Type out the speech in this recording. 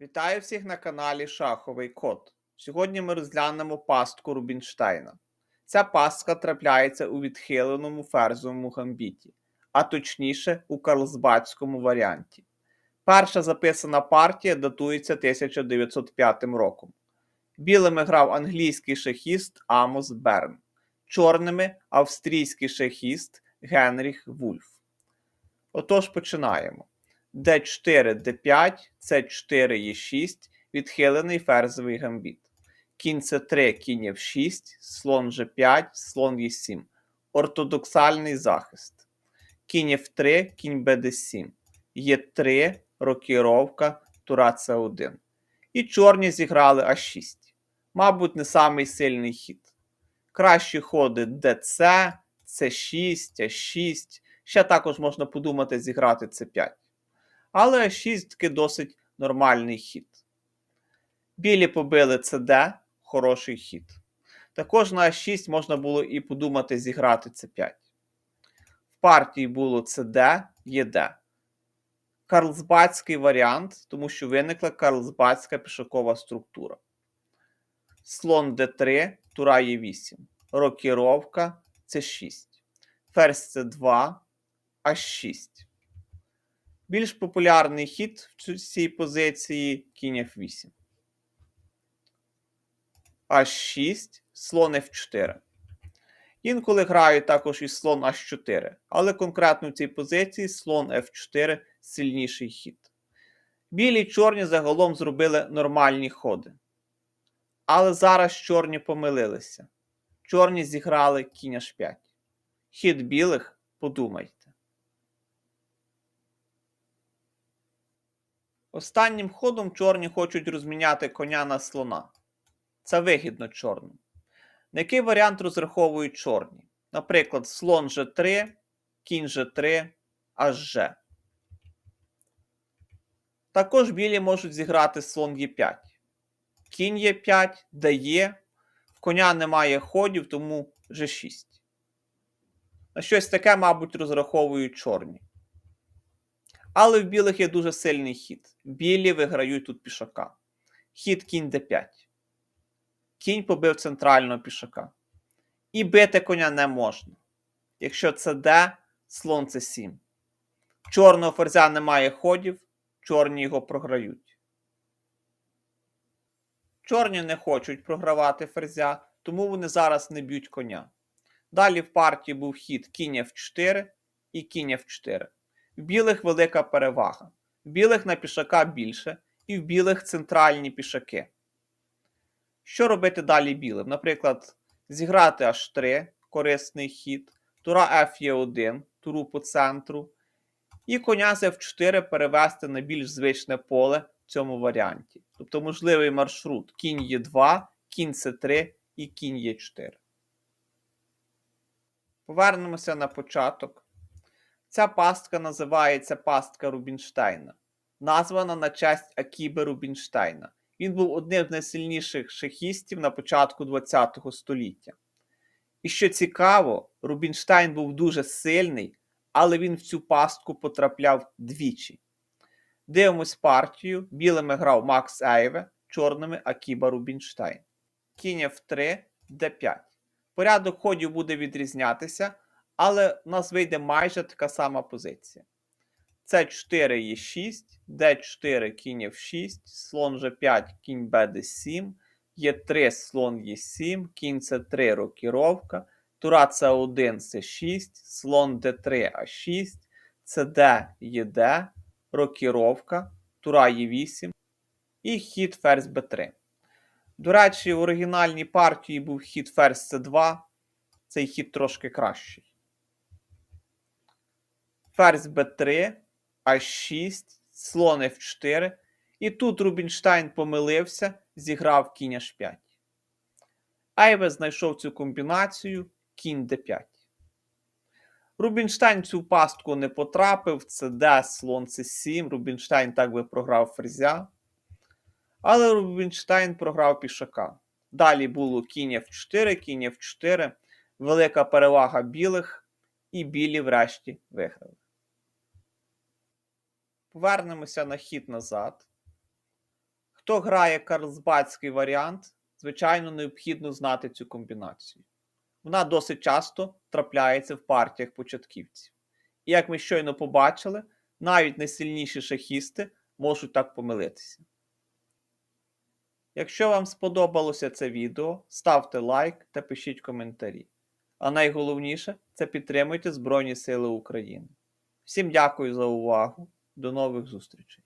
Вітаю всіх на каналі Шаховий Код. Сьогодні ми розглянемо пастку Рубінштейна. Ця пастка трапляється у відхиленому ферзовому гамбіті, а точніше у карлсбадському варіанті. Перша записана партія датується 1905 роком. Білими грав англійський шахіст Амос Берн, чорними австрійський шахіст Генріх Вульф. Отож починаємо. D4, d5, c4, e6, відхилений ферзовий гамбіт. Кінь c3, кінь f6, слон g5, слон e7. Ортодоксальний захист. Кінь f3, кінь bd7. Е3, рокіровка, тура c1. І чорні зіграли а6. Мабуть, не самий сильний хід. Кращі ходи dc, c6, а6. Ще також можна подумати зіграти c5. Але 6 таки досить нормальний хід. Білі побили CD, хороший хід. Також на А6 можна було і подумати зіграти c5. В партії було CD, ЄД. Карлсбадський варіант, тому що виникла карлсбадська пішокова структура. Слон d3, тура Е8. Рокіровка c6. Ферзь c2, h6. Більш популярний хід в цій позиції кінь F8. H6, слон F4. Інколи грають також і слон H4, але конкретно в цій позиції слон F4 сильніший хід. Білі і чорні загалом зробили нормальні ходи. Але зараз чорні помилилися. Чорні зіграли кінь H5. Хід білих подумайте. Останнім ходом чорні хочуть розміняти коня на слона. Це вигідно чорним. На який варіант розраховують чорні? Наприклад, слон G3, кінь G3, H Також білі можуть зіграти слон Е5. Кінь Е5, дає. В коня немає ходів, тому G6. На щось таке, мабуть, розраховують чорні. Але в білих є дуже сильний хід. Білі виграють тут пішака. Хід кінь d5. Кінь побив центрального пішака. І бити коня не можна. Якщо це d, слон це 7. Чорного ферзя немає ходів, чорні його програють. Чорні не хочуть програвати ферзя, тому вони зараз не б'ють коня. Далі в партії був хід кінь f4 і кінь f4. В білих велика перевага. В білих на пішака більше, і в білих центральні пішаки. Що робити далі білим? Наприклад, зіграти H3, корисний хід, тура F1, туру по центру, і коня з F4 перевести на більш звичне поле в цьому варіанті. Тобто можливий маршрут кінь Е2, кінь С3 і кінь Е4. Повернемося на початок. Ця пастка називається пастка Рубінштейна, названа на честь Акіби Рубінштейна. Він був одним з найсильніших шахістів на початку ХХ століття. І що цікаво, Рубінштейн був дуже сильний, але він в цю пастку потрапляв двічі. Дивимось партію. Білими грав Макс Ейве, чорними Акіба Рубінштейн. Кінь F3, d5. Порядок ходів буде відрізнятися але в нас вийде майже така сама позиція. С4 є 6, Д4 кінь F6, слон G5, кінь БД7, Е3, слон Е7, кінь С3 рокіровка, тура С1, С6, слон Д3 А6, СД ЄД, рокіровка, тура Е8 і хід ферзь Б3. До речі, в оригінальній партії був хід ферзь С2. Цей хід трошки кращий ферзь b3, а6, слон f4. І тут Рубінштайн помилився, зіграв кінь h5. Айве знайшов цю комбінацію кінь d5. Рубінштайн цю пастку не потрапив, це Д, слон c7. Рубінштайн так би програв ферзя. Але Рубінштайн програв пішака. Далі було кінь f4, кінь f4, велика перевага білих, і білі врешті виграли. Повернемося на хід назад. Хто грає карлсбадський варіант, звичайно, необхідно знати цю комбінацію. Вона досить часто трапляється в партіях початківців. І як ми щойно побачили, навіть найсильніші шахісти можуть так помилитися. Якщо вам сподобалося це відео, ставте лайк та пишіть коментарі. А найголовніше це підтримуйте Збройні Сили України. Всім дякую за увагу. До нових зустрічей!